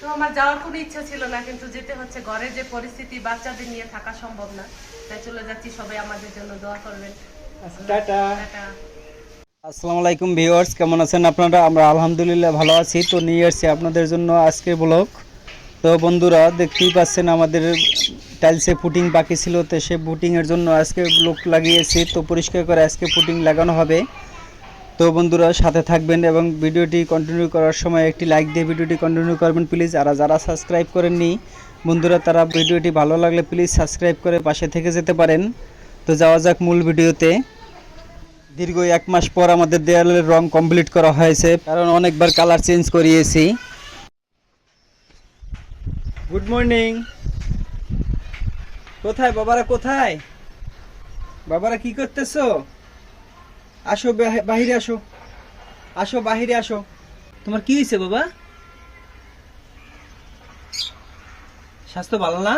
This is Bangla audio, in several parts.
তো আমার যাওয়ার কোনো ইচ্ছা ছিল না কিন্তু যেতে হচ্ছে। ঘরের যে পরিস্থিতি বাচ্চাদের নিয়ে থাকা সম্ভব না। তাই চলে যাচ্ছি সবাই আমাদের জন্য দোয়া করবেন। টাটা। টাটা। আসসালামু আলাইকুম ভিউয়ার্স কেমন আছেন আপনারা? আমরা আলহামদুলিল্লাহ ভালো আছি। তো নিয়ে এসেছি আপনাদের জন্য আজকের ব্লগ। তো বন্ধুরা দেখতেই পাচ্ছেন আমাদের টাইলসে ফুটিং বাকি ছিল তো সে ফুটিংয়ের জন্য আজকে ব্লগ লাগিয়েছি। তো পরিষ্কার করে আজকে ফুটিং লাগানো হবে। তো বন্ধুরা সাথে থাকবেন এবং ভিডিওটি কন্টিনিউ করার সময় একটি লাইক দিয়ে ভিডিওটি কন্টিনিউ করবেন প্লিজ আর যারা সাবস্ক্রাইব করেননি, বন্ধুরা, তারা ভিডিওটি ভালো লাগলে প্লিজ সাবস্ক্রাইব করে পাশে থেকে যেতে পারেন। তো যাওয়া যাক মূল ভিডিওতে। দীর্ঘ এক মাস পর আমাদের দেয়ালের রং কমপ্লিট করা হয়েছে, কারণ অনেকবার কালার চেঞ্জ করিয়েছি। গুড মর্নিং কোথায়, বাবারা কোথায়? বাবারা কি করতেছো? আসো বাহিরে আসো। আসো, বাহিরে আসো। তোমার কি হয়েছে বাবা? স্বাস্থ্য ভালো না?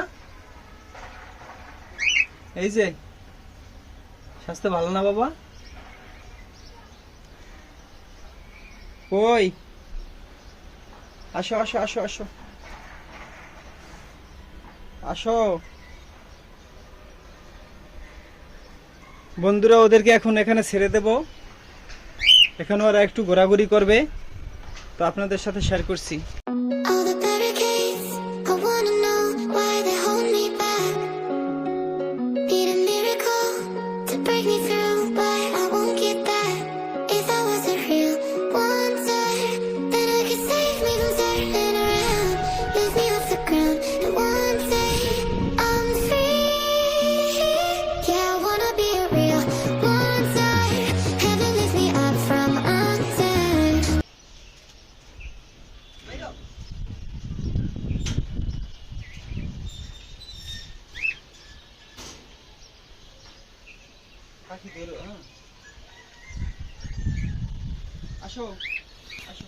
এই যে, স্বাস্থ্য ভালো না বাবা? কই? আসো আসো আসো আসো। আসো। বন্ধুরা, ওদেরকে এখন এখানে ছেড়ে দেব। এখানে ওরা একটু ঘোরাঘুরি করবে। তো আপনাদের সাথে শেয়ার করছি। আসো আসো।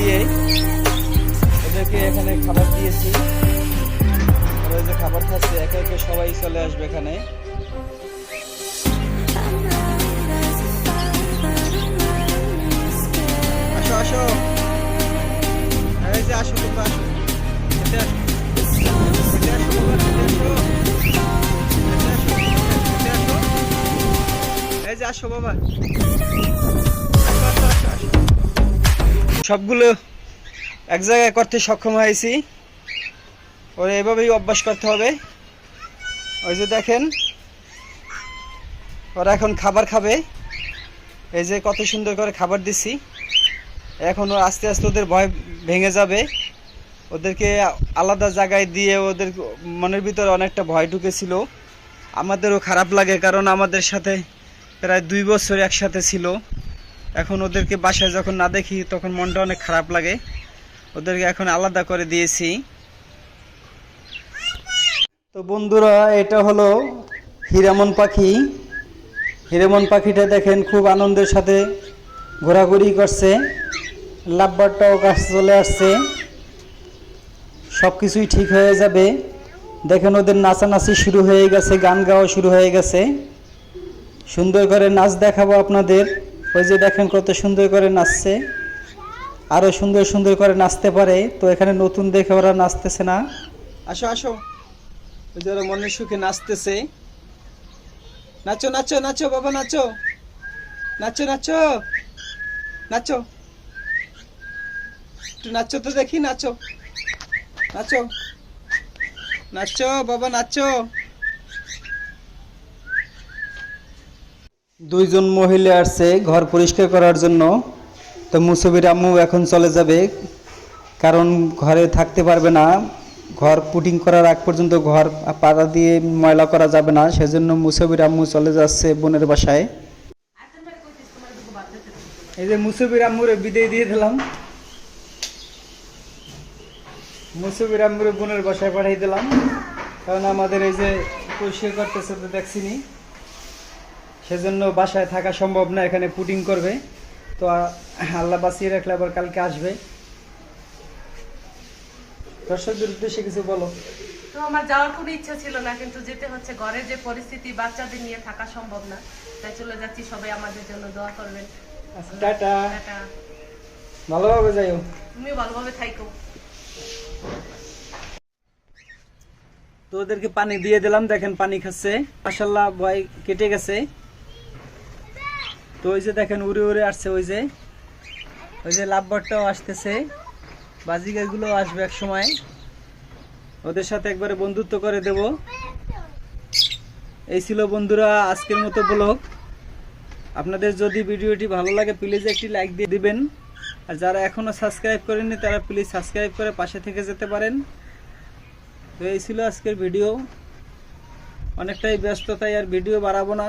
দিয়ে ওদেরকে এখানে খাবার দিয়েছি। ওদের যে খাবার খাচ্ছে, একে একে সবাই চলে আসবে এখানে। সবগুলো এক জায়গায় করতে সক্ষম হয়েছি। ওরা এভাবেই অভ্যাস করতে হবে। ওই যে দেখেন, ওরা এখন খাবার খাবে। এই যে কত সুন্দর করে খাবার দিচ্ছি এখন আস্তে আস্তে ওদের ভয় ভেঙে যাবে। ওদেরকে আলাদা জায়গায় দিয়ে ওদের মনের ভিতরে অনেকটা ভয় ঢুকেছিল। আমাদেরও খারাপ লাগে, কারণ আমাদের সাথে প্রায় দুই বছর একসাথে ছিল। এখন ওদেরকে বাসায় যখন না দেখি, তখন মনটা অনেক খারাপ লাগে। ওদেরকে এখন আলাদা করে দিয়েছি। তো বন্ধুরা, এটা হলো হিরামন পাখি। হিরেমন পাখিটা দেখেন খুব আনন্দের সাথে ঘোরাঘুরি করছে। লাভবারটাও কাছে চলে আসছে। সব কিছুই ঠিক হয়ে যাবে। দেখেন ওদের নাচানাচি শুরু হয়ে গেছে, গান গাওয়া শুরু হয়ে গেছে। সুন্দর করে নাচ দেখাবো আপনাদের। ওই যে দেখেন কত সুন্দর করে নাচছে। আরও সুন্দর সুন্দর করে নাচতে পারে। তো এখানে নতুন দেখে ওরা নাচতেছে না। আসো আসো। ওই যে ওরা মনের সুখে নাচতেছে। নাচো নাচো নাচো, বাবা, নাচো। নাচো নাচো। নাচো। একটু নাচো তো দেখি, নাচো। নাচো। নাচো, বাবা, নাচো। দুইজন মহিলা আসছে ঘর পরিষ্কার করার জন্য। তো মুসবির আম্মু এখন চলে যাবে, কারণ ঘরে থাকতে পারবে না। ঘর পুটিং করার আগ পর্যন্ত ঘর পাতা দিয়ে ময়লা করা যাবে না, সেজন্য মুসবির আম্মু চলে যাচ্ছে বোনের বাসায়। এই যে মুসবির আম্মুরে বিদায় দিয়ে দিলাম। মুসবির আম্মুরে বোনের বাসায় পাঠিয়ে দিলাম। কারণ আমাদের এই যে পরিষ্কার করতেছে, তো দেখছিনি সেজন্য বাসায় থাকা সম্ভব না এখানে পুটিং করবে। তো আল্লাহ বাঁচিয়ে রাখলে আবার কালকে আসবে। দর্শকদের উদ্দেশ্যে কিছু বলো। তো আমার যাওয়ার কোনো ইচ্ছা ছিল না কিন্তু যেতে হচ্ছে। ঘরের যে পরিস্থিতি বাচ্চাদের নিয়ে থাকা সম্ভব না। তাই চলে যাচ্ছি সবাই আমাদের জন্য দোয়া করবেন। আচ্ছা, টাটা। ভালোভাবে যাইও। তুমিও ভালোভাবে থাইকো। তো ওদেরকে পানি দিয়ে দিলাম দেখেন পানি খাচ্ছে। মাসাল্লাহ ভয় কেটে গেছে। তো ওই যে দেখেন উড়ে উড়ে আসছে ওই যে ওই যে লাভবারটাও আসতেছে বাজিগারগুলো আসবে এক সময়। ওদের সাথে একবারে বন্ধুত্ব করে দেব। এই ছিল বন্ধুরা আজকের মতো ব্লগ। আপনাদের যদি ভিডিওটি ভালো লাগে প্লিজ একটি লাইক দিয়ে দিবেন। আর যারা এখনও সাবস্ক্রাইব করেননি, তারা প্লিজ সাবস্ক্রাইব করে পাশে থেকে যেতে পারেন। তো এই ছিল আজকের ভিডিও। অনেকটাই ব্যস্ততায় আর ভিডিও বাড়াবো না।